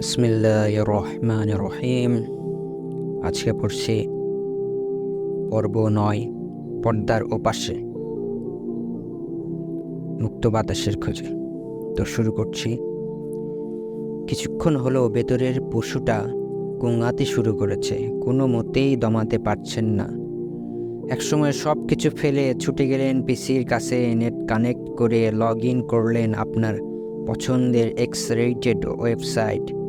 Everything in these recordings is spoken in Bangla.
বিসমিল্লাহ রহমান রহিম আজকে পড়ছি পর্ব নয়, পর্দার ওপাশে। মুক্ত বাতাসের খোঁজে। তো শুরু করছি। কিছুক্ষণ হলো ভেতরের পশুটা গোঙাতে শুরু করেছে। কোনো মতেই দমাতে পারছেন না। একসময় সব কিছু ফেলে ছুটে গেলেন পিসির কাছে, নেট কানেক্ট করে লগ ইন করলেন আপনার পছন্দের এক্স রেটেড ওয়েবসাইট।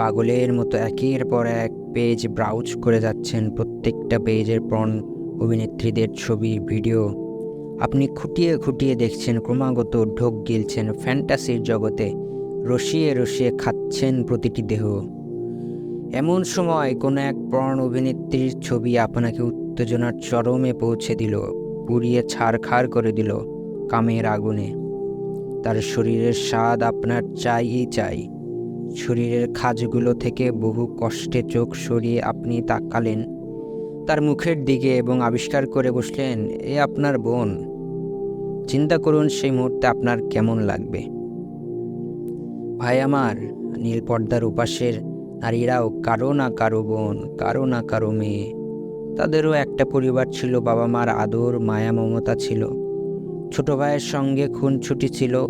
পাগলের মতো একের পর এক পেজ ব্রাউজ করে যাচ্ছেন প্রত্যেকটা পেজের পণ অভিনেত্রীদের ছবি, ভিডিও। আপনি খুঁটিয়ে খুঁটিয়ে দেখছেন, ক্রমাগত ঢোক গিলছেন ফ্যান্টাসির জগতে, রসিয়ে রসিয়ে খাচ্ছেন প্রতিটি দেহ। এমন সময় কোনো এক পর্ণ অভিনেত্রীর ছবি আপনাকে উত্তেজনার চরমে পৌঁছে দিল, পুড়িয়ে ছাড়খাড় করে দিল কামের আগুনে। তার শরীরের স্বাদ আপনার চাইই চাই। শরীরের খাজগুলো থেকে বহু কষ্টে চোখ সরিয়ে আপনি তাকালেন। তার মুখের দিকে এবং আবিষ্কার করে বসলেন, এ আপনার বোন। চিন্তা করুন সেই মুহূর্তে আপনার কেমন লাগবে। ভাই আমার নীল পর্দার উপাসের নারীরাও কারও না কারও বোন, কারও না কারও মেয়ে। তাদেরও একটা পরিবার ছিল, বাবা মার আদর, মায়া, মমতা ছিল। ছোট ভাইয়ের সঙ্গে খুন ছুটি ছিল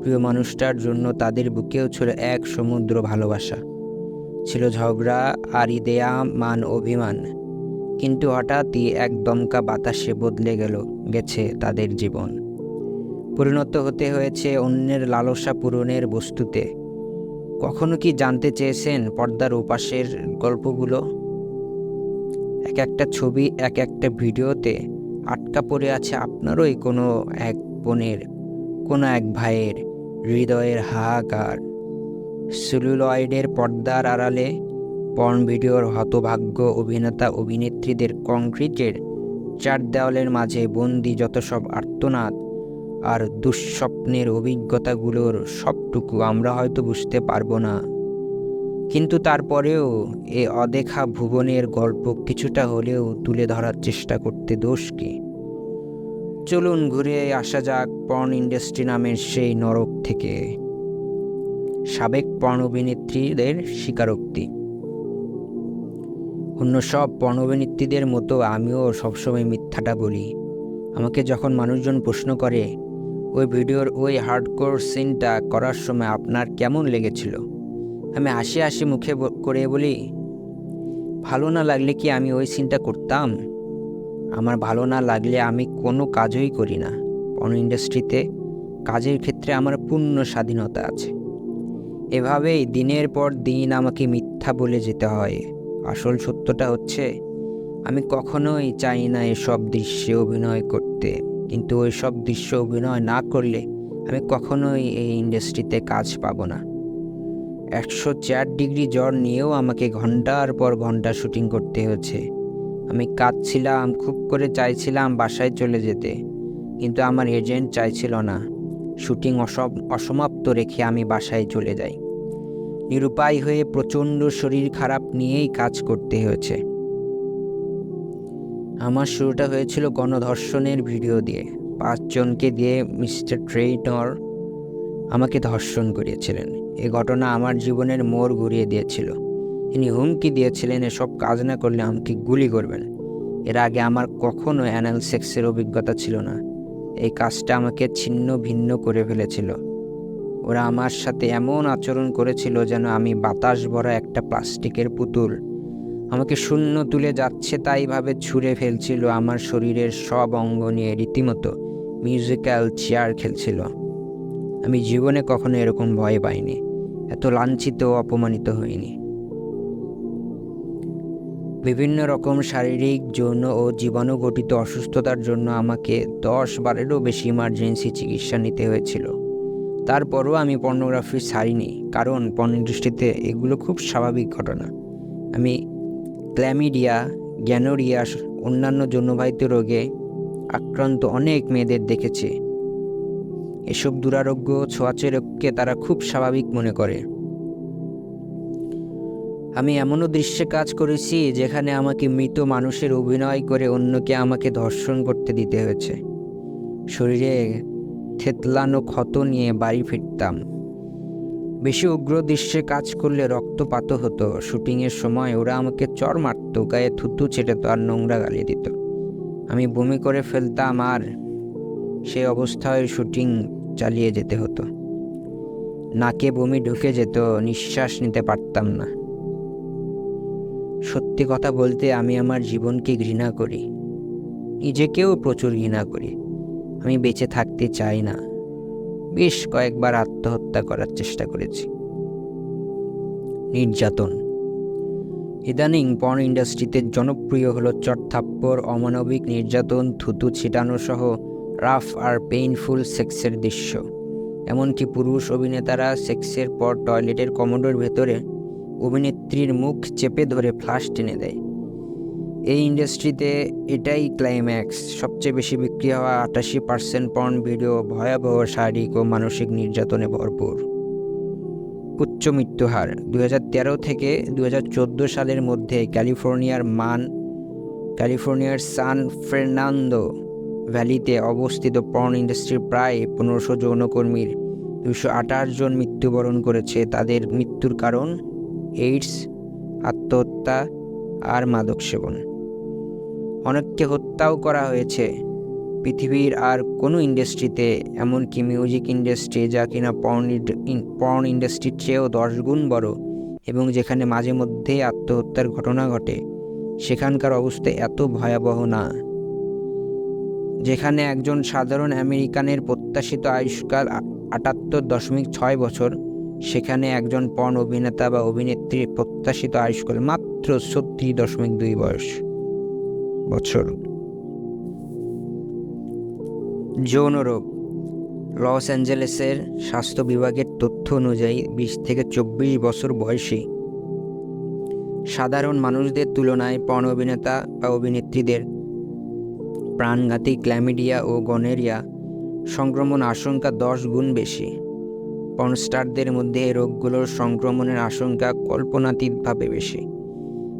প্রিয় মানুষটার জন্য তাদের বুকেও ছিল এক সমুদ্র ভালোবাসা। ছিল ঝগড়া আর দেয়া মান, অভিমান। কিন্তু হঠাৎই এক দমকা বাতাসে বদলে গেল, গেছে তাদের জীবন। পরিণত হতে হয়েছে অন্যের লালসা পূরণের বস্তুতে। কখনো কি জানতে চেয়েছেন পর্দার উপাসের গল্পগুলো? এক একটা ছবি, এক একটা ভিডিওতে আটকা পড়ে আছে আপনারই কোনো এক বোনের, কোনো এক ভাইয়ের। হৃদয়ের হাহাকার। সেলুলয়েডের পর্দার আড়ালে পর্ন ভিডিওর হতভাগ্য অভিনেতা অভিনেত্রীদের কংক্রিটের চার দেওয়ালের মাঝে বন্দি যত সব আর্তনাদ আর দুঃস্বপ্নের অভিজ্ঞতাগুলোর সবটুকু আমরা হয়তো বুঝতে পারব না। কিন্তু তারপরেও এ অদেখা ভুবনের গল্প কিছুটা হলেও তুলে ধরার চেষ্টা করতে দোষ কি? চলুন ঘুরে আসা যাক পর্ন ইন্ডাস্ট্রি নামের সেই নরক থেকে। সাবেক পর্ন অভিনেত্রীদের স্বীকারোক্তি। অন্য সব পর্ন অভিনেত্রীদের মতো আমিও সবসময় মিথ্যাটা বলি। আমাকে যখন মানুষজন প্রশ্ন করে, ওই ভিডিওর ওই হার্ডকোর সিনটা করার সময় আপনার কেমন লেগেছিল? আমি হাসি হাসি মুখে করে বলি, ভালো না লাগলে কি আমি ওই সিনটা করতাম? আমার ভালো না লাগলে আমি কোনো কাজই করি না। পর্ন ইন্ডাস্ট্রিতে কাজের ক্ষেত্রে আমার পূর্ণ স্বাধীনতা আছে। এভাবেই দিনের পর দিন আমাকে মিথ্যা বলে যেতে হয়। আসল সত্যটা হচ্ছে, আমি কখনোই চাই না এসব দৃশ্যে অভিনয় করতে। কিন্তু ওই সব দৃশ্য অভিনয় না করলে আমি কখনোই এই ইন্ডাস্ট্রিতে কাজ পাবো না। একশো চার ডিগ্রি জ্বর নিয়েও আমাকে ঘণ্টার পর ঘণ্টা শুটিং করতে হয়েছে। আমি কাঁদছিলাম, খুব করে চাইছিলাম বাসায় চলে যেতে। কিন্তু আমার এজেন্ট চাইছিল না। শুটিং অসম, অসমাপ্ত রেখে আমি বাসায় চলে যাই। নিরুপায় হয়ে প্রচণ্ড শরীর খারাপ নিয়েই কাজ করতে হয়েছে। আমার শুরুটা হয়েছিল গণধর্ষণের ভিডিও দিয়ে। পাঁচজনকে দিয়ে মিস্টার ট্রেইনর আমাকে ধর্ষণ করিয়েছিলেন এ ঘটনা আমার জীবনের মোড় ঘুরিয়ে দিয়েছিল। তিনি হুমকি দিয়েছিলেন, এসব কাজ না করলে আমাকে গুলি করবেন। এর আগে আমার কখনো অ্যানাল সেক্সের অভিজ্ঞতা ছিল না। এই কাজটা আমাকে ছিন্ন ভিন্ন করে ফেলেছিল। ওরা আমার সাথে এমন আচরণ করেছিল যেন আমি বাতাস ভরা একটা প্লাস্টিকের পুতুল। আমাকে শূন্য তুলে যাচ্ছে তাইভাবে ছুঁড়ে ফেলছিল আমার শরীরের সব অঙ্গ নিয়ে রীতিমতো মিউজিক্যাল চেয়ার খেলছিল। আমি জীবনে কখনো এরকম ভয় পাইনি। এত লাঞ্ছিত অপমানিত হইনি। বিভিন্ন রকম শারীরিক, যৌন ও জীবাণুঘটিত অসুস্থতার জন্য আমাকে দশ বারেরও বেশি ইমার্জেন্সি চিকিৎসা নিতে হয়েছিল। তারপরও আমি পর্নোগ্রাফি ছাড়িনি, কারণ ইন্ডাস্ট্রিতে এগুলো খুব স্বাভাবিক ঘটনা। আমি ক্ল্যামিডিয়া গ্যানোরিয়া অন্যান্য যৌনবাহিত রোগে আক্রান্ত অনেক মেয়েদের দেখেছি। এসব দুরারোগ্য ছোঁয়াচে রোগকে তারা খুব স্বাভাবিক মনে করে। আমি এমনও দৃশ্যে কাজ করেছি যেখানে আমাকে মৃত মানুষের অভিনয় করে অন্যকে আমাকে ধর্ষণ করতে দিতে হয়েছে। শরীরে থেতলানো ক্ষত নিয়ে বাড়ি ফিরতাম। বেশি উগ্র দৃশ্যে কাজ করলে রক্তপাত হতো। শুটিংয়ের সময় ওরা আমাকে চর মারত, গায়ে থুতু ছেটাতো আর নোংরা গালিয়ে দিত। আমি বমি করে ফেলতাম আর সেই অবস্থায় শুটিং চালিয়ে যেতে হতো। নাকে বমি ঢুকে যেত, নিঃশ্বাস নিতে পারতাম না। সত্যি কথা বলতে আমি আমার জীবনকে ঘৃণা করি। নিজেকেও প্রচুর ঘৃণা করি। আমি বেঁচে থাকতে চাই না। বেশ কয়েকবার আত্মহত্যা করার চেষ্টা করেছি। নির্যাতন। ইদানিং পর্ন ইন্ডাস্ট্রিতে জনপ্রিয় হলো চটথাপ্পড় অমানবিক নির্যাতন, থুতু ছিটানো সহ রাফ আর পেইনফুল সেক্সের দৃশ্য। এমনকি পুরুষ অভিনেতারা সেক্সের পর টয়লেটের কমোডোর ভেতরে অভিনেত্রীর মুখ চেপে ধরে ফ্লাশ টেনে দেয়। এই ইন্ডাস্ট্রিতে এটাই ক্লাইম্যাক্স সবচেয়ে বেশি বিক্রি হওয়া আটাশি পার্সেন্ট পর্ন ভিডিও ভয়াবহ শারীরিক ও মানসিক নির্যাতনে ভরপুর। উচ্চ মৃত্যুহার দু তেরো থেকে দু হাজার চোদ্দ সালের মধ্যে ক্যালিফোর্নিয়ার মান, ক্যালিফোর্নিয়ার সান ফের্নান্দো ভ্যালিতে অবস্থিত পর্ন ইন্ডাস্ট্রির প্রায় পনেরোশো যৌনকর্মীর দুশো আঠাশ জন মৃত্যুবরণ করেছে। তাদের মৃত্যুর কারণ এইডস, আত্মহত্যা আর মাদক সেবন অনেককে হত্যাও করা হয়েছে। পৃথিবীর আর কোনো ইন্ডাস্ট্রিতে, এমনকি মিউজিক ইন্ডাস্ট্রি যা কিনা পর্ন পর্ন ইন্ডাস্ট্রির চেয়েও দশ গুণ বড় এবং যেখানে মাঝে মধ্যে আত্মহত্যার ঘটনা ঘটে, সেখানকার অবস্থা এত ভয়াবহ না। যেখানে একজন সাধারণ আমেরিকানের প্রত্যাশিত আয়ুষ্কাল আটাত্তর দশমিক ছয় বছর সেখানে একজন পর্ন অভিনেতা বা অভিনেত্রীর প্রত্যাশিত আয়ুষ্কাল মাত্র ছত্রিশ দশমিক দুই বয়স। বছর। যৌন রোগ। লস অ্যাঞ্জেলেসের স্বাস্থ্য বিভাগের তথ্য অনুযায়ী বিশ থেকে চব্বিশ বছর বয়সী সাধারণ মানুষদের তুলনায় পর্ন অভিনেতা বা অভিনেত্রীদের প্রাণঘাতী ক্ল্যামিডিয়া ও গনেরিয়া সংক্রমণ আশঙ্কা দশ গুণ বেশি। পর্নস্টারদের মধ্যে রোগগুলোর সংক্রমণের আশঙ্কা কল্পনাতীতভাবে বেশি।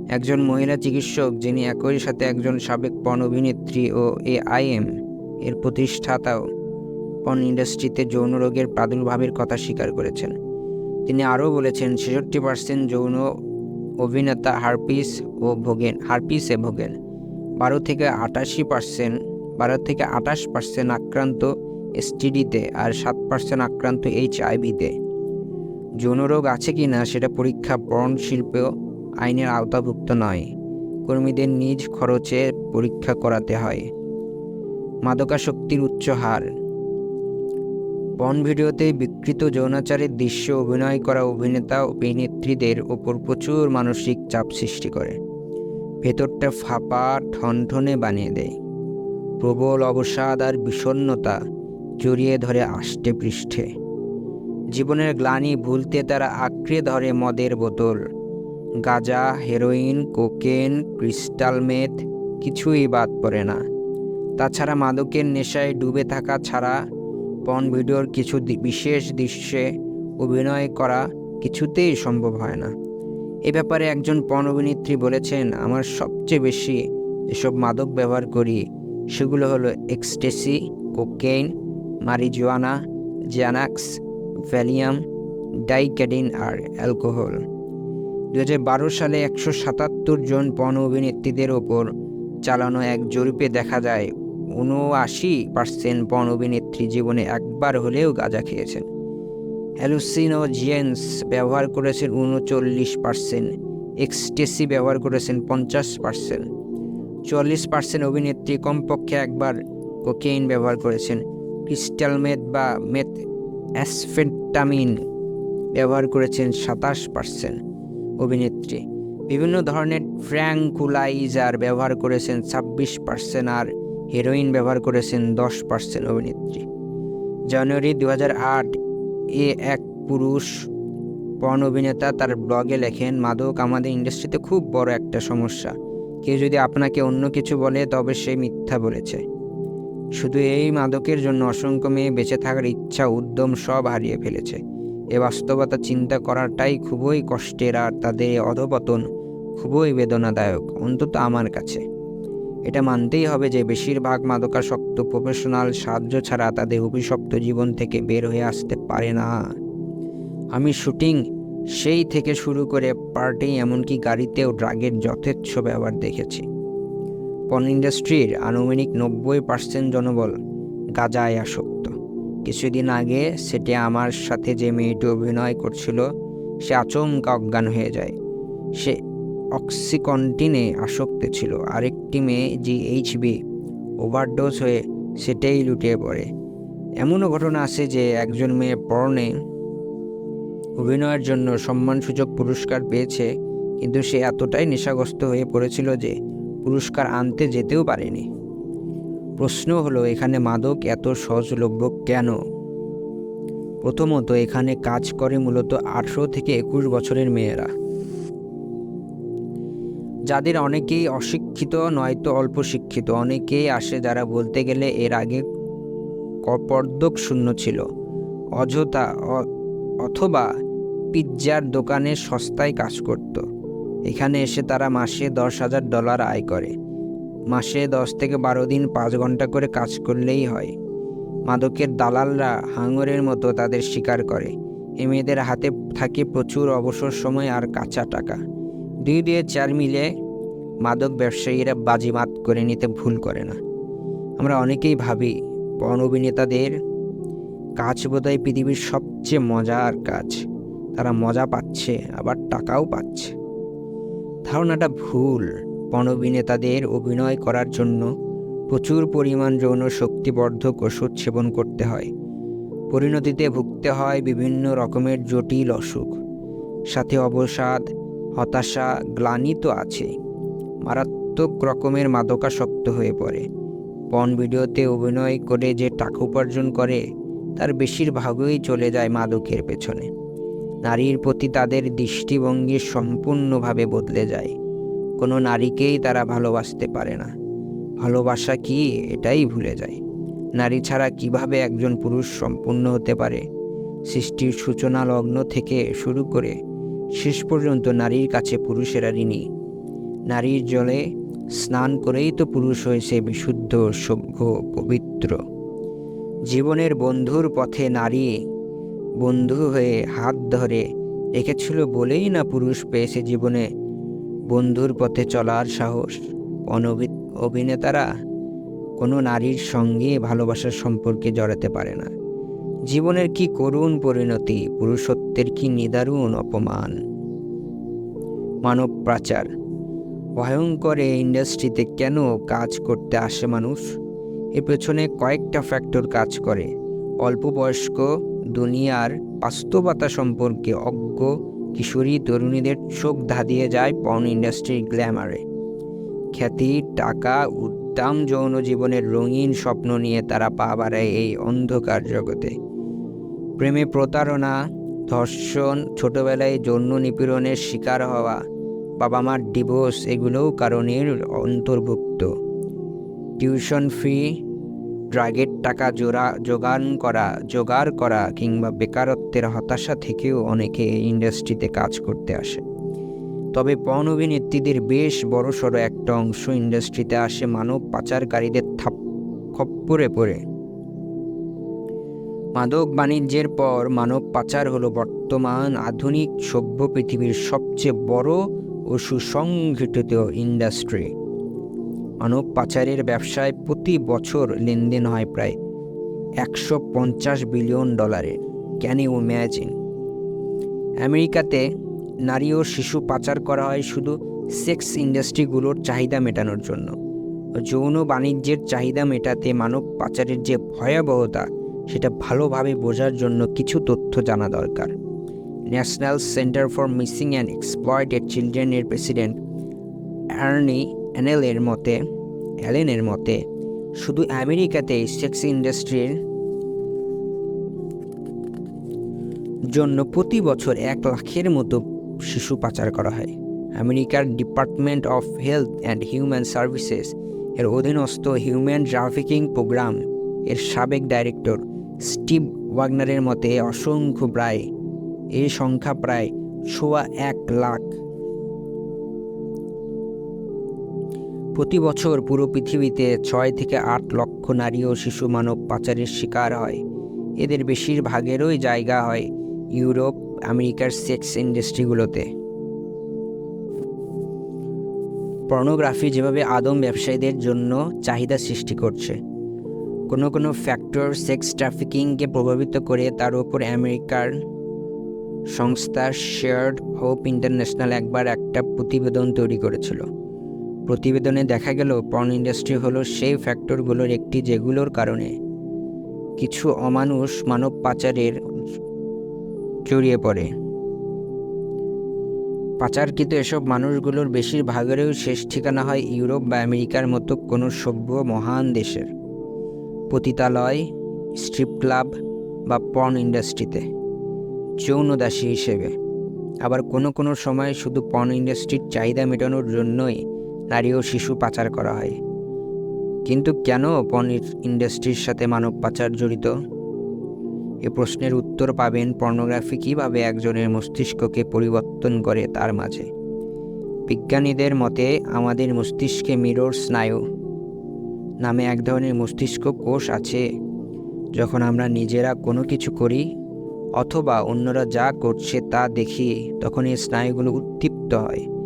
একজন মহিলা চিকিৎসক যিনি একই সাথে একজন সাবেক পণ অভিনেত্রী ও এআইএম এর প্রতিষ্ঠাতাও পণ ইন্ডাস্ট্রিতে যৌন রোগের প্রাদুর্ভাবের কথা স্বীকার করেছেন। তিনি আরও বলেছেন, ছেষট্টি পার্সেন্ট যৌন অভিনেতা হারপিস ও ভোগেন, হারপিসে ভোগেন। বারো থেকে আটাশি পার্সেন্ট বারো থেকে আটাশ পার্সেন্ট আক্রান্ত এসটিডিতে আর সাত পার্সেন্ট আক্রান্ত এইচ আইভিতে যৌনরোগ আছে কি না সেটা পরীক্ষা পর্ন শিল্পেও আইনের আওতাভুক্ত নয়। কর্মীদের নিজ খরচে পরীক্ষা করাতে হয়। মাদকাসক্তির উচ্চ হার। পর্ন ভিডিওতে বিকৃত যৌনাচারের দৃশ্য, অভিনয় করা অভিনেতা অভিনেত্রীদের ওপর প্রচুর মানসিক চাপ সৃষ্টি করে। ভেতরটা ফাঁপা, ঠনঠনে বানিয়ে দেয়। প্রবল অবসাদ আর বিষণ্নতা জড়িয়ে ধরে আষ্টে পৃষ্ঠে। জীবনের গ্লানি ভুলতে তারা আঁকড়ে ধরে মদের বোতল। গাঁজা, হেরোইন, কোকেন, ক্রিস্টাল মেথ, কিছুই বাদ পড়ে না। তাছাড়া মাদকের নেশায় ডুবে থাকা ছাড়া পন ভিডিওর কিছু বিশেষ দৃশ্যে অভিনয় করা কিছুতেই সম্ভব হয় না। এ ব্যাপারে একজন পণ অভিনেত্রী বলেছেন, আমার সবচেয়ে বেশি যেসব মাদক ব্যবহার করি সেগুলো হলো ecstasy cocaine marijuana Xanax Valium ডাইক্যাডিন আর অ্যালকোহল দু হাজার বারো সালে একশো সাতাত্তর জন পণ অভিনেত্রীদের ওপর চালানো এক জরিপে দেখা যায় উনআশি পার্সেন্ট পণ অভিনেত্রী জীবনে একবার হলেও গাঁজা খেয়েছেন। হ্যালুসিনোজিয়েন্স ব্যবহার করেছেন উনচল্লিশ পার্সেন্ট এক্সটেসি ব্যবহার করেছেন পঞ্চাশ পার্সেন্ট চল্লিশ পার্সেন্ট অভিনেত্রী কমপক্ষে একবার কোকেইন ব্যবহার করেছেন। ক্রিস্টাল মেথ বা মেথ অ্যাসফেন্টামিন ব্যবহার করেছেন সাতাশ পার্সেন্ট অভিনেত্রী। বিভিন্ন ধরনের ফ্র্যাঙ্কুলাইজার ব্যবহার করেছেন ছাব্বিশ পার্সেন্ট আর হেরোইন ব্যবহার করেছেন দশ পার্সেন্ট অভিনেত্রী। জানুয়ারি দু এ এক পুরুষ পর্ন অভিনেতা তার ব্লগে লেখেন, মাদক আমাদের ইন্ডাস্ট্রিতে খুব বড় একটা সমস্যা। কেউ যদি আপনাকে অন্য কিছু বলে, তবে সে মিথ্যা বলেছে। শুধু এই মাদকের জন্য অসংখ্য মেয়ে বেঁচে থাকার ইচ্ছা উদ্যম সব হারিয়ে ফেলেছে। এ বাস্তবতা চিন্তা করাটাই খুবই কষ্টের আর তাদের অধপতন খুবই বেদনাদায়ক, অন্তত আমার কাছে। এটা মানতেই হবে যে বেশিরভাগ মাদকাসক্ত প্রফেশনাল সাহায্য ছাড়া তাদের অভিশপ্ত জীবন থেকে বের হয়ে আসতে পারে না। আমি শুটিং সেই থেকে শুরু করে পার্টি, এমনকি গাড়িতেও ড্রাগের যথেচ্ছ ব্যবহার দেখেছি। পর্ন ইন্ডাস্ট্রির আনুমানিক নব্বই পার্সেন্ট জনবল গাজায় আসক্ত। কিছুদিন আগে সেটে আমার সাথে যে মেয়েটি অভিনয় করছিল, সে আচমকা অজ্ঞান হয়ে যায়। সে অক্সিকন্টিনে আসক্ত ছিল। আরেকটি মেয়ে জি এইচবি ওভারডোজ হয়ে সেটাই লুটিয়ে পড়ে। এমনও ঘটনা আছে যে একজন মেয়ে পর্নে অভিনয়ের জন্য সম্মানসূচক পুরস্কার পেয়েছে, কিন্তু সে এতটাই নেশাগ্রস্ত হয়ে পড়েছিল যে পুরস্কার আনতে যেতেও পারেনি। প্রশ্ন হলো, এখানে মাদক এত সহজলভ্য কেন? প্রথমত, এখানে কাজ করে মূলত আঠেরো থেকে একুশ বছরের মেয়েরা। যাদের অনেকেই অশিক্ষিত, নয়তো অল্প শিক্ষিত। অনেকেই আসে যারা বলতে গেলে এর আগে কপর্দক শূন্য ছিল। অযথা অথবা পিৎজার দোকানে সস্তায় কাজ করত। এখানে এসে তারা মাসে দশ হাজার ডলার আয় করে। মাসে দশ থেকে বারো দিন পাঁচ ঘণ্টা করে কাজ করলেই হয়। মাদকের দালালরা হাঙরের মতো তাদের শিকার করে। এ মেয়েদের হাতে থাকে প্রচুর অবসর সময় আর কাঁচা টাকা। দুই দিয়ে চার মিলে মাদক ব্যবসায়ীরা বাজিমাত করে নিতে ভুল করে না। আমরা অনেকেই ভাবি পণ অভিনেতাদের কাজ বোধহয় পৃথিবীর সবচেয়ে মজার কাজ। তারা মজা পাচ্ছে, আবার টাকাও পাচ্ছে। ধারণাটা ভুল। পণ অভিনেতাদের অভিনয় করার জন্য প্রচুর পরিমাণ যৌন শক্তিবর্ধক ওষুধ সেবন করতে হয়। পরিণতিতে ভুগতে হয় বিভিন্ন রকমের জটিল অসুখ। সাথে অবসাদ, হতাশা, গ্লানি তো আছেই মারাত্মক রকমের মাদকাসক্ত হয়ে পড়ে। পন ভিডিওতে অভিনয় করে যে টাকা উপার্জন করে, তার বেশিরভাগই চলে যায় মাদকের পেছনে। নারীর প্রতি তাদের দৃষ্টিভঙ্গি সম্পূর্ণভাবে বদলে যায়। কোনো নারীকেই তারা ভালোবাসতে পারে না। ভালোবাসা কি? এটাই ভুলে যায়। নারী ছাড়া কীভাবে একজন পুরুষ সম্পূর্ণ হতে পারে? সৃষ্টির সূচনা লগ্ন থেকে শুরু করে শেষ পর্যন্ত নারীর কাছে পুরুষেরা ঋণী। নারীর জলে স্নান করেই তো পুরুষ হয়েছে বিশুদ্ধ, সভ্য, পবিত্র। জীবনের বন্ধুর পথে নারী বন্ধু হয়ে হাত ধরে রেখেছিল বলেই না পুরুষ পেয়েছে জীবনে বন্ধুর পথে চলার সাহস। অনবি- অভিনেতারা কোনো নারীর সঙ্গে ভালোবাসার সম্পর্কে জড়াতে পারে না। জীবনের কি করুণ পরিণতি, পুরুষত্বের কি নিদারুণ অপমান। মানব পাচার, ভয়ঙ্কর এই ইন্ডাস্ট্রিতে কেন কাজ করতে আসে মানুষ? এর পেছনে কয়েকটা ফ্যাক্টর কাজ করে। অল্প বয়স্ক দুনিয়ার বাস্তবতা সম্পর্কে অজ্ঞ কিশোরী তরুণীদের চোখ ধাঁধিয়ে যায় পর্ন ইন্ডাস্ট্রির গ্ল্যামারে খ্যাতি, টাকা, উদ্দাম, যৌন জীবনের রঙিন স্বপ্ন নিয়ে তারা পা বাড়ায় এই অন্ধকার জগতে। প্রেমে প্রতারণা, ধর্ষণ, ছোটবেলায় যৌন নিপীড়নের শিকার হওয়া বাবা মার ডিভোর্স এগুলোও কারণের অন্তর্ভুক্ত। টিউশন ফি ড্রাগের টাকা জোড়া জোগান করা, জোগাড় করা কিংবা বেকারত্বের হতাশা থেকেও অনেকে ইন্ডাস্ট্রিতে কাজ করতে আসে। তবে পণ অভিনেত্রীদের বেশ বড়সড় একটা অংশ ইন্ডাস্ট্রিতে আসে মানব পাচারকারীদের থাপ খপ্পরে পড়ে। মাদক বাণিজ্যের পর মানব পাচার হলো বর্তমান আধুনিক সভ্য পৃথিবীর সবচেয়ে বড় ও সুসংগঠিত ইন্ডাস্ট্রি। মানব পাচারের ব্যবসায় প্রতি বছর লেনদেন হয় প্রায় একশো পঞ্চাশ বিলিয়ন ডলারের ক্যান ইউ ইম্যাজিন আমেরিকাতে নারী ও শিশু পাচার করা হয় শুধু সেক্স ইন্ডাস্ট্রিগুলোর চাহিদা মেটানোর জন্য। যৌন বাণিজ্যের চাহিদা মেটাতে মানব পাচারের যে ভয়াবহতা, সেটা ভালোভাবে বোঝার জন্য কিছু তথ্য জানা দরকার। National center for missing and exploited চিলড্রেনের president Ernie অ্যানেলের মতে, অ্যালেনের মতে, শুধু আমেরিকাতে সেক্স ইন্ডাস্ট্রির জন্য প্রতি বছর এক লাখের মতো শিশু পাচার করা হয়। আমেরিকার department of health and human services এর অধীনস্থ হিউম্যান ট্রাফিকিং প্রোগ্রাম এর সাবেক ডাইরেক্টর স্টিভ ওয়াগনারের মতে, অসংখ্য প্রায় এই সংখ্যা প্রায় সোয়া এক লাখ। প্রতি বছর পুরো পৃথিবীতে ছয় থেকে আট লক্ষ নারী ও শিশু মানব পাচারের শিকার হয়। এদের বেশিরভাগেরই জায়গা হয় ইউরোপ, আমেরিকার সেক্স ইন্ডাস্ট্রিগুলোতে। পর্নোগ্রাফি যেভাবে আদম ব্যবসায়ীদের জন্য চাহিদা সৃষ্টি করছে, কোনো কোনো ফ্যাক্টর সেক্স ট্রাফিকিংকে প্রভাবিত করে তার উপর আমেরিকার সংস্থা শেয়ার্ড হোপ ইন্টারন্যাশনাল একবার একটা প্রতিবেদন তৈরি করেছিল। প্রতিবেদনে দেখা গেল পর্ন ইন্ডাস্ট্রি হলো সেই ফ্যাক্টরগুলোর একটি যেগুলোর কারণে কিছু অমানুষ মানব পাচারের জড়িয়ে পড়ে। পাচারকৃত এসব মানুষগুলোর বেশিরভাগেরও শেষ ঠিকানা হয় ইউরোপ বা আমেরিকার মতো কোনো সভ্য মহান দেশের পতিতালয়, স্ট্রিপ ক্লাব বা পর্ন ইন্ডাস্ট্রিতে যৌনদাসী হিসেবে। আবার কোনো কোনো সময় শুধু পর্ন ইন্ডাস্ট্রির চাহিদা মেটানোর জন্যই নারী ও শিশু পাচার করা হয়। কিন্তু কেন পর্ন ইন্ডাস্ট্রির সাথে মানব পাচার জড়িত? এ প্রশ্নের উত্তর পাবেন পর্নোগ্রাফি কীভাবে একজনের মস্তিষ্ককে পরিবর্তন করে তার মাঝে। বিজ্ঞানীদের মতে, আমাদের মস্তিষ্কে মিরর স্নায়ু নামে এক ধরনের মস্তিষ্ক কোষ আছে, যখন আমরা নিজেরা কোনো কিছু করি অথবা অন্যরা যা করছে তা দেখি, তখন এই স্নায়ুগুলো উদ্দীপ্ত হয়।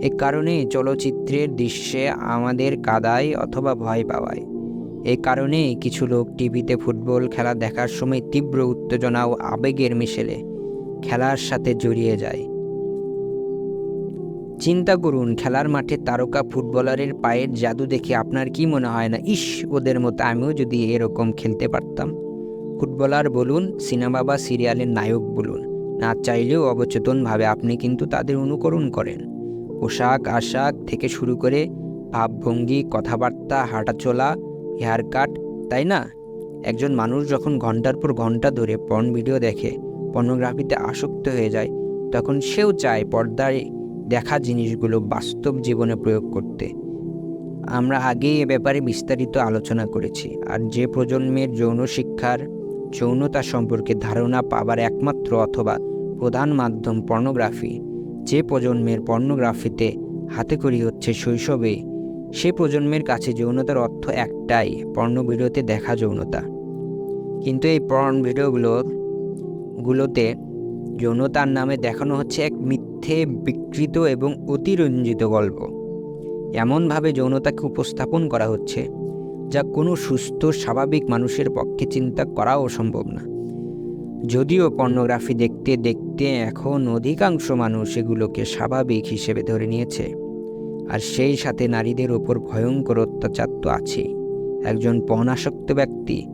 এ কারণেই চলচ্চিত্রের দৃশ্যে আমাদের কাদায় অথবা ভয় পাওয়ায়। এই কারণেই কিছু লোক টিভিতে ফুটবল খেলা দেখার সময় তীব্র উত্তেজনা ও আবেগের মিশেলে খেলার সাথে জড়িয়ে যায়। চিন্তা করুন, খেলার মাঠে তারকা ফুটবলারের পায়ের জাদু দেখে আপনার কি মনে হয় না? ইস, ওদের মতো আমিও যদি এরকম খেলতে পারতাম। ফুটবলার বলুন, সিনেমা বা সিরিয়ালের নায়ক বলুন, না চাইলেও অবচেতনভাবে আপনি কিন্তু তাদের অনুকরণ করেন। পোশাক আশাক থেকে শুরু করে ভাবভঙ্গি, কথাবার্তা, হাঁটাচলা হেয়ার কাট তাই না? একজন মানুষ যখন ঘণ্টার পর ঘণ্টা ধরে পর্ন ভিডিও দেখে পর্নোগ্রাফিতে আসক্ত হয়ে যায়, তখন সেও চায় পর্দায় দেখা জিনিসগুলো বাস্তব জীবনে প্রয়োগ করতে। আমরা আগেই এ ব্যাপারে বিস্তারিত আলোচনা করেছি, আর যে প্রজন্মের যৌন শিক্ষার যৌনতা সম্পর্কে ধারণা পাবার একমাত্র অথবা প্রধান মাধ্যম পর্নোগ্রাফি যে প্রজন্মের পর্নোগ্রাফিতে হাতে করি হচ্ছে শৈশবে, সে প্রজন্মের কাছে যৌনতার অর্থ একটাই পর্ণ ভিডিওতে দেখা যৌনতা। কিন্তু এই পর্ন ভিডিওগুলো গুলোতে যৌনতার নামে দেখানো হচ্ছে এক মিথ্যে, বিকৃত এবং অতিরঞ্জিত গল্প। এমনভাবে যৌনতাকে উপস্থাপন করা হচ্ছে, যা কোনো সুস্থ, স্বাভাবিক মানুষের পক্ষে চিন্তা করাও সম্ভব না। যদিও পর্নোগ্রাফি দেখতে দেখতে এখন অধিকাংশ মানুষ এগুলোকে স্বাভাবিক হিসেবে ধরে নিয়েছে। আর সেই সাথে নারীদের ওপর ভয়ঙ্কর অত্যাচার তো আছেই। একজন পণাসক্ত ব্যক্তি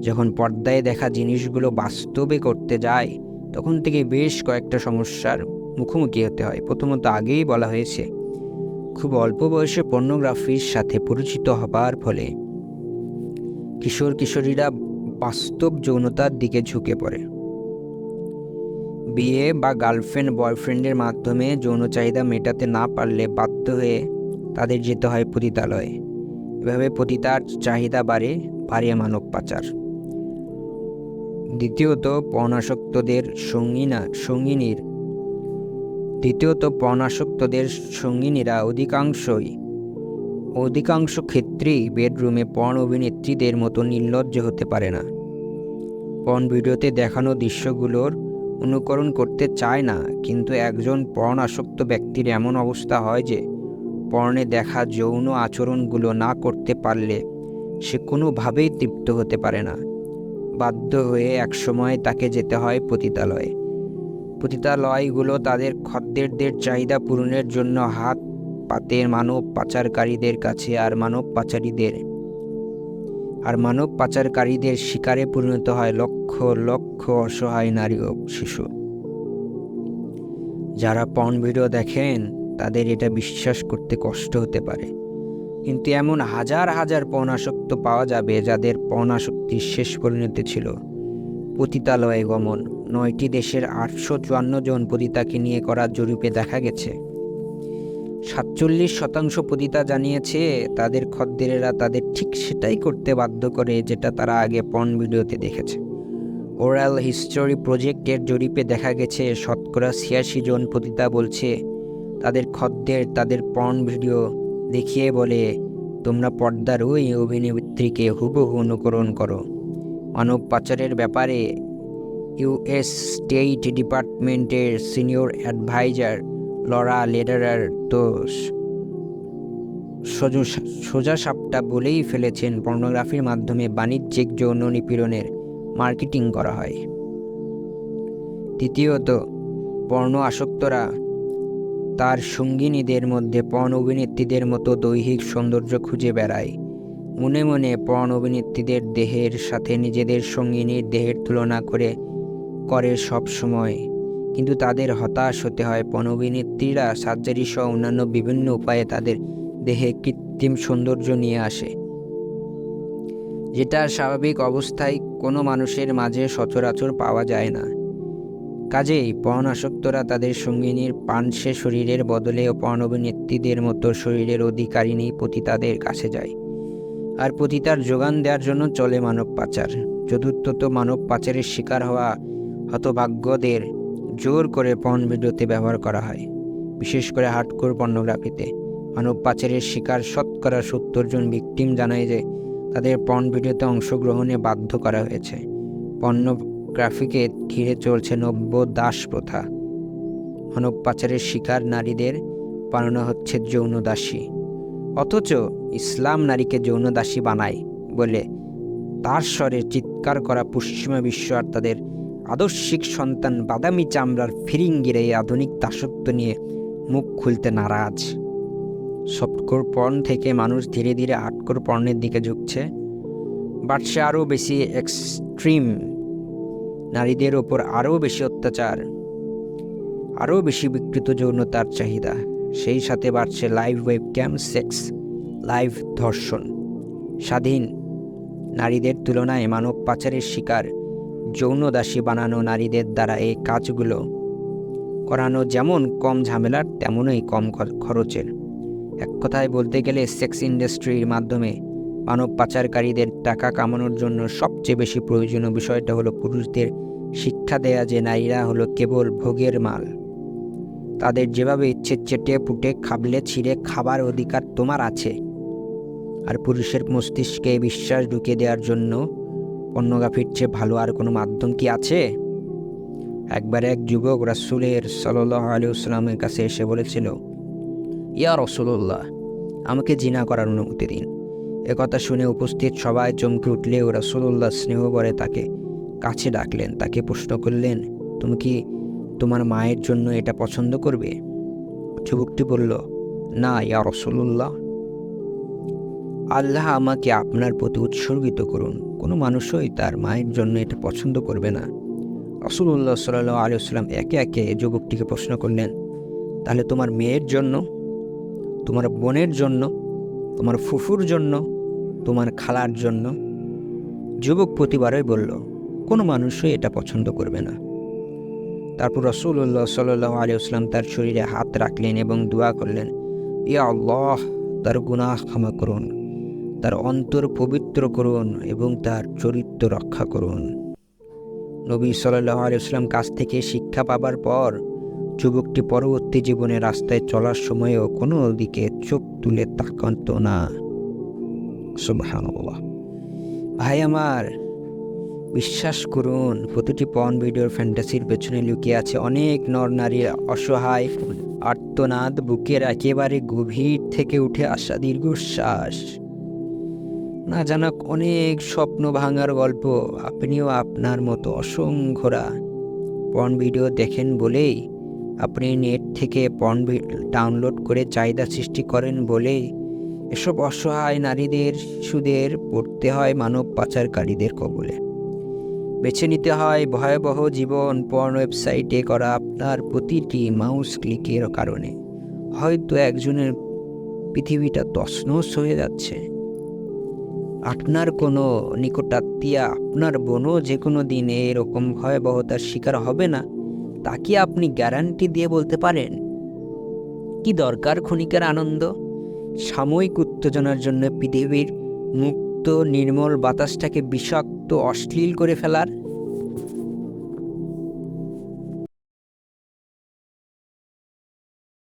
যখন পর্দায় দেখা জিনিসগুলো বাস্তবে করতে যায়, তখন থেকে বেশ কয়েকটা সমস্যার মুখোমুখি হতে হয়। প্রথমত আগেই বলা হয়েছে, খুব অল্প বয়সে পর্নোগ্রাফির সাথে পরিচিত হবার ফলে কিশোর কিশোরীরা বাস্তব যৌনতার দিকে ঝুঁকে পড়ে। বিয়ে বা গার্লফ্রেন্ড, বয়ফ্রেন্ডের মাধ্যমে যৌন চাহিদা মেটাতে না পারলে বাধ্য হয়ে তাদের যেতে হয় পতিতালয়ে। এভাবে পতিতার চাহিদা বাড়ে বাড়ে মানব পাচার। দ্বিতীয়ত পণাসক্তদের সঙ্গিনা, সঙ্গিনীর। দ্বিতীয়ত পণাসক্তদের সঙ্গিনীরা অধিকাংশই, অধিকাংশ ক্ষেত্রেই বেডরুমে পর্ন অভিনেত্রীদের মতো নির্লজ্জ হতে পারে না। পর্ন ভিডিওতে দেখানো দৃশ্যগুলোর অনুকরণ করতে চায় না, কিন্তু একজন পর্ন আসক্ত ব্যক্তির এমন অবস্থা হয় যে, পর্নে দেখা যৌন আচরণগুলো না করতে পারলে সে কোনোভাবেই তৃপ্ত হতে পারে না। বাধ্য হয়ে একসময় তাকে যেতে হয় পতিতালয়ে। পতিতালয়গুলো তাদের খদ্দেরদের চাহিদা পূরণের জন্য হাত পাতে মানব পাচারকারীদের কাছে আর মানব পাচারীদের আর মানব পাচারকারীদের শিকারে পরিণত হয় লক্ষ লক্ষ অসহায় নারী ও শিশু। যারা পর্ন ভিডিও দেখেন, তাদের এটা বিশ্বাস করতে কষ্ট হতে পারে। কিন্তু এমন হাজার হাজার পণাসক্ত পাওয়া যাবে যাদের পণাসক্তির শেষ পরিণতি ছিল। পতিতালয়ে গমন, নয়টি দেশের আটশো চুয়ান্ন জন পতিতাকে নিয়ে করা জরিপে দেখা গেছে। সাতচল্লিশ শতাংশ পতিতা জানিয়েছে, তাদের খদ্দেরেরা তাদের ঠিক সেটাই করতে বাধ্য করে যেটা তারা আগে পর্ন ভিডিওতে দেখেছে। ওরাল হিস্টোরি প্রজেক্টের জরিপে দেখা গেছে, শতকরা ছিয়াশি জন পতিতা বলছে, তাদের খদ্দের, তাদের পর্ন ভিডিও দেখিয়ে বলে, তোমরা পর্দার ওই অভিনেত্রীকে হুবহু অনুকরণ করো। মানব পাচারের ব্যাপারে ইউএস স্টেট ডিপার্টমেন্টের সিনিয়র অ্যাডভাইজার লরা লেডারার তো সোজা- সোজা সাপটা বলেই ফেলেছেন পর্নোগ্রাফির মাধ্যমে বাণিজ্যিক যৌন নিপীড়নের মার্কেটিং করা হয়। তৃতীয়ত পর্ণ আসক্তরা তার সঙ্গিনীদের মধ্যে পর্ণ অভিনেত্রীদের মতো দৈহিক সৌন্দর্য খুঁজে বেড়ায়। মনে মনে পর্ণ অভিনেত্রীদের দেহের সাথে নিজেদের সঙ্গিনীর দেহের তুলনা করে করে সব সময় কিন্তু তাদের হতাশ হতে হয়। পর্ণ অভিনেত্রীরা সার্জারি সহ অন্যান্য বিভিন্ন উপায়ে তাদের দেহে কৃত্রিম সৌন্দর্য নিয়ে আসে। যেটা স্বাভাবিক অবস্থায় কোনো মানুষের মাঝে সচরাচর পাওয়া যায় না। কাজেই পর্ণাসক্তরা তাদের সঙ্গিনীর পানসে শরীরের বদলে পর্ণ অভিনেত্রীদের মতো শরীরের অধিকারিণী পতিতাদের কাছে যায়। আর পতিতার যোগান দেওয়ার জন্য চলে মানব পাচার। চতুর্থত মানব পাচারের শিকার হওয়া হতভাগ্যদের জোর করে পর্ন ভিডিওতে ব্যবহার করা হয়, বিশেষ করে হার্ডকোর পর্নোগ্রাফিতে। মানব পাচারের শিকার শতকরা সত্তর জন ভিকটিম জানায় যে, তাদের পর্ন ভিডিওতে অংশগ্রহণে বাধ্য করা হয়েছে। পর্নোগ্রাফিকে ঘিরে চলছে নব্য দাস প্রথা। মানব পাচারের শিকার নারীদের বানানো হচ্ছে যৌন দাসী অথচ ইসলাম নারীকে যৌন দাসী বানায় বলে তার স্বরে চিৎকার করা পশ্চিমা বিশ্ব আর তাদের আদর্শিক সন্তান বাদামি চামড়ার ফিরিঙ্গির এই আধুনিক দাসত্ব নিয়ে মুখ খুলতে নারাজ। সফটকোর পর্ন থেকে মানুষ ধীরে ধীরে আটকোর পর্নের দিকে ঝুঁকছে। বাড়ছে আরও বেশি এক্সট্রিম। নারীদের ওপর আরও বেশি অত্যাচার। আরও বেশি বিকৃত যৌনতার চাহিদা। সেই সাথে বাড়ছে লাইভ ওয়েবক্যাম, সেক্স, লাইভ ধর্ষণ। স্বাধীন। নারীদের তুলনায় মানব পাচারের শিকার। যৌন দাসী বানানো নারীদের দ্বারা এই কাজগুলো করানো যেমন কম ঝামেলার তেমনই কম খরচের। এক কথায় বলতে গেলে সেক্স ইন্ডাস্ট্রির মাধ্যমে মানব পাচারকারীদের টাকা কামানোর জন্য সবচেয়ে বেশি প্রয়োজনীয় বিষয়টা হলো পুরুষদের শিক্ষা দেয়া যে নারীরা হলো কেবল ভোগের মাল। তাদের যেভাবে ইচ্ছে চেটে পুটে খাবলে ছিঁড়ে খাবার অধিকার তোমার আছে। আর পুরুষের মস্তিষ্কে বিশ্বাস ঢুকিয়ে দেওয়ার জন্য পর্নোগ্রাফির চেয়ে ভালো আর কোনো মাধ্যম কি আছে? একবার এক যুবক রাসুলের সাল্লাহ আলিউসলামের কাছে এসে বলেছিল, ইয়া রসুল্লাহ আমাকে জিনা করার অনুমতি দিন। একথা শুনে উপস্থিত সবাই চমকে উঠলেও রাসুল্লাহ স্নেহ করে তাকে কাছে ডাকলেন, তাকে প্রশ্ন করলেন, তুমি কি তোমার মায়ের জন্য এটা পছন্দ করবে? যুবকটি বলল, না, ইয়া রসুল্লাহ আল্লাহ আমাকে আপনার প্রতি উৎসর্গিত করুন। কোনো মানুষই তার মায়ের জন্য এটা পছন্দ করবে না। রসুল্লাহ সাল্লাহ আলিয়াল্লাম একে একে যুবকটিকে প্রশ্ন করলেন, তাহলে তোমার মেয়ের জন্য, তোমার বোনের জন্য, তোমার ফুফুর জন্য, তোমার খালার জন্য? যুবক প্রতিবারই বলল, কোনো মানুষই এটা পছন্দ করবে না। তারপর রসুল্লাহ সাল্লাহ আলিয়াল্লাম তার শরীরে হাত রাখলেন এবং দোয়া করলেন, ইয়া আল্লাহ, তার গুনাহ ক্ষমা করুন। তার অন্তর পবিত্র করুন এবং তার চরিত্র রক্ষা করুন। নবী সাল্লাহ আলিয়াল্লাম কাছ থেকে শিক্ষা পাবার পর যুবকটি পরবর্তী জীবনে রাস্তায় চলার সময়ও কোনো দিকে চোখ তুলে তাকান্ত না। ভাই আমার, বিশ্বাস করুন, প্রতিটি পন ভিডিওর ফ্যান্টাসির পেছনে লুকিয়ে আছে অনেক নর নারীর অসহায়, আর্তনাদ, বুকের একেবারে গভীর থেকে উঠে আসা দীর্ঘশ্বাস। না জানা অনেক স্বপ্ন ভাঙার গল্প, আপনিও আপনার মতো অসংখ্যরা। পর্ন ভিডিও দেখেন বলেই, আপনি নেট থেকে পর্ন ডাউনলোড করে চাহিদা সৃষ্টি করেন বলেই, এসব অসহায় নারীদের, শিশুদের পড়তে হয় মানব পাচারকারীদের কবলে। বেছে নিতে হয় ভয়াবহ জীবন পর্ন ওয়েবসাইটে করা আপনার প্রতিটি মাউস ক্লিকের কারণে। হয়তো একজনের পৃথিবীটা তছনছ হয়ে যাচ্ছে। আপনার কোনো নিকটাত্মীয়া, আপনার বোনও যে কোনো দিন এরকম ভয়াবহতার শিকার হবে না, তা কি আপনি গ্যারান্টি দিয়ে বলতে পারেন? কি দরকার ক্ষণিকের আনন্দ? সাময়িক উত্তেজনার জন্য পৃথিবীর মুক্ত, নির্মল বাতাসটাকে বিষাক্ত, অশ্লীল করে ফেলার?